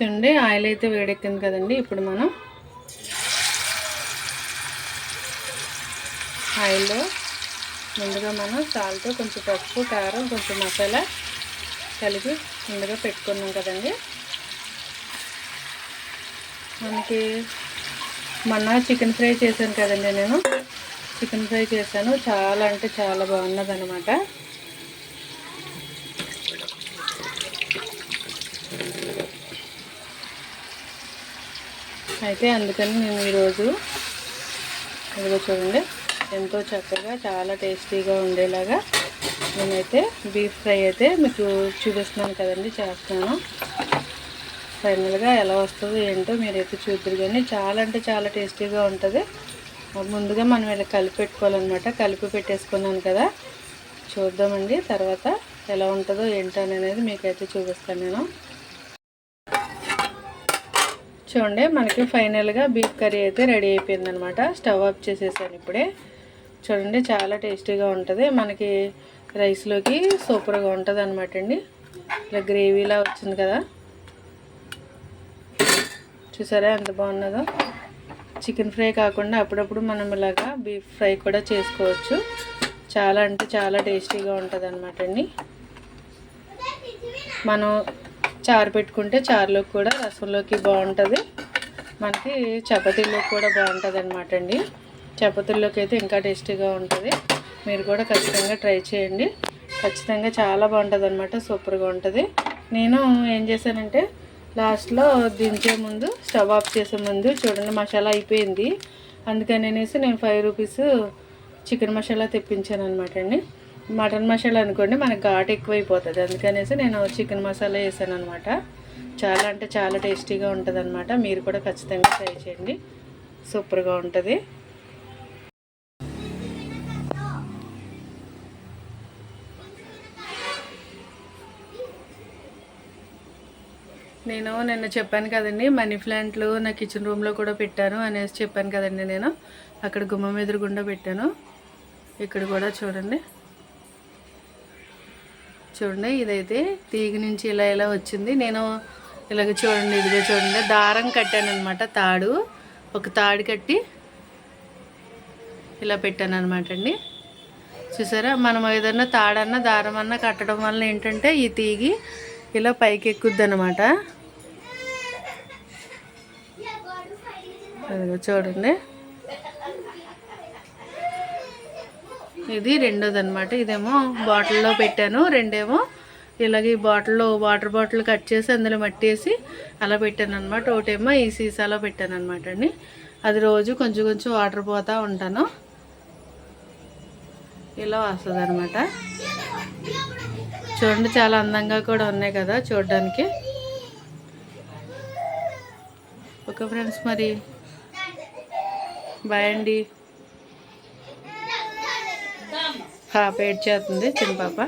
చూడండి ఆయిల్ అయితే వేడెక్కింది కదండి ఇప్పుడు మనం ఆయిల్లో ముందుగా మనం సాల్ట్ కొంచెం పసుపు కారం కొంచెం మసాలా కలిపి ముందుగా పెట్టుకున్నాం కదండి. మనకి మొన్న చికెన్ ఫ్రై చేశాను కదండి నేను. చికెన్ ఫ్రై చేశాను. చాలా అంటే చాలా బాగున్నది అయితే అందుకని నేను ఈరోజు ఇదిగో చూడండి ఎంతో చక్కగా చాలా టేస్టీగా ఉండేలాగా నేనైతే బీఫ్ ఫ్రై అయితే మీకు చూపిస్తున్నాను కదండి చేస్తున్నాను. ఫైనల్గా ఎలా వస్తుందో ఏంటో మీరైతే చూద్దరు కానీ చాలా అంటే చాలా టేస్టీగా ఉంటుంది. ముందుగా మనం ఇలా కలిపి పెట్టుకోవాలన్నమాట. కలిపి పెట్టేసుకున్నాను కదా చూద్దామండి తర్వాత ఎలా ఉంటుందో ఏంటో అనేది మీకైతే చూపిస్తాను నేను. చూడండి మనకి ఫైనల్గా బీఫ్ కర్రీ అయితే రెడీ అయిపోయిందనమాట. స్టవ్ ఆఫ్ చేసేసాను ఇప్పుడే. చూడండి చాలా టేస్టీగా ఉంటుంది. మనకి రైస్లోకి సూపర్గా ఉంటుంది అనమాట అండి. ఇలా గ్రేవీలా వచ్చింది కదా. చూసారా ఎంత బాగున్నదో. చికెన్ ఫ్రై కాకుండా అప్పుడప్పుడు మనం ఇలాగా బీఫ్ ఫ్రై కూడా చేసుకోవచ్చు. చాలా అంటే చాలా టేస్టీగా ఉంటుంది అనమాట అండి. మనం చారు పెట్టుకుంటే చారులోకి కూడా రసంలోకి బాగుంటుంది. మనకి చపాతీల్లో కూడా బాగుంటుంది అనమాట అండి. చపాతీల్లోకి అయితే ఇంకా టేస్టీగా ఉంటుంది. మీరు కూడా ఖచ్చితంగా ట్రై చేయండి. ఖచ్చితంగా చాలా బాగుంటుంది అనమాట సూపర్గా ఉంటుంది. నేను ఏం చేశానంటే లాస్ట్లో దించే ముందు స్టవ్ ఆఫ్ చేసే ముందు చూడండి మసాలా అయిపోయింది. అందుకని అనేసి నేను ఫైవ్ రూపీస్ చికెన్ మసాలా తెప్పించాను అనమాట అండి. మటన్ మసాలా అనుకోండి మనకు ఘాట్ ఎక్కువైపోతుంది. అందుకనేసి నేను చికెన్ మసాలా వేసాను అనమాట చాలా అంటే చాలా టేస్టీగా ఉంటుంది అనమాట మీరు కూడా ఖచ్చితంగా ట్రై చేయండి. సూపర్గా ఉంటుంది. నేను నిన్న చెప్పాను కదండి మనీ ప్లాంట్లు నా కిచెన్ రూమ్లో కూడా పెట్టాను అనేసి చెప్పాను కదండి నేను. అక్కడ గుమ్మం ఎదురుగుండా పెట్టాను. ఇక్కడ కూడా చూడండి. చూడండి ఇదైతే తీగ నుంచి ఇలా ఇలా వచ్చింది. నేను ఇలాగ చూడండి ఇదిగో చూడండి దారం కట్టాను అనమాట తాడు. ఒక తాడు కట్టి ఇలా పెట్టాను అనమాట అండి. చూసారా మనం ఏదన్నా తాడన్నా దారం అన్నా కట్టడం వల్ల ఏంటంటే ఈ తీగి ఇలా పైకి ఎక్కుద్ది అనమాట చూడండి. ఇది రెండోది అనమాట ఇదేమో బాటిల్లో పెట్టాను. రెండేమో ఇలాగే ఈ బాటిల్లో వాటర్ బాటిల్ కట్ చేసి అందులో మట్టేసి అలా పెట్టాను అనమాట ఒకటేమో ఈ సీసాలో పెట్టాను అనమాట అండి. అది రోజు కొంచెం కొంచెం వాటర్ పోతూ ఉంటాను. ఇలా వస్తుంది అనమాట చూడండి చాలా అందంగా కూడా ఉన్నాయి కదా చూడడానికి. ఓకే ఫ్రెండ్స్ మరి. బాయ్ అండి. పాప ఏడ్ చేస్తుంది చిన్న పాప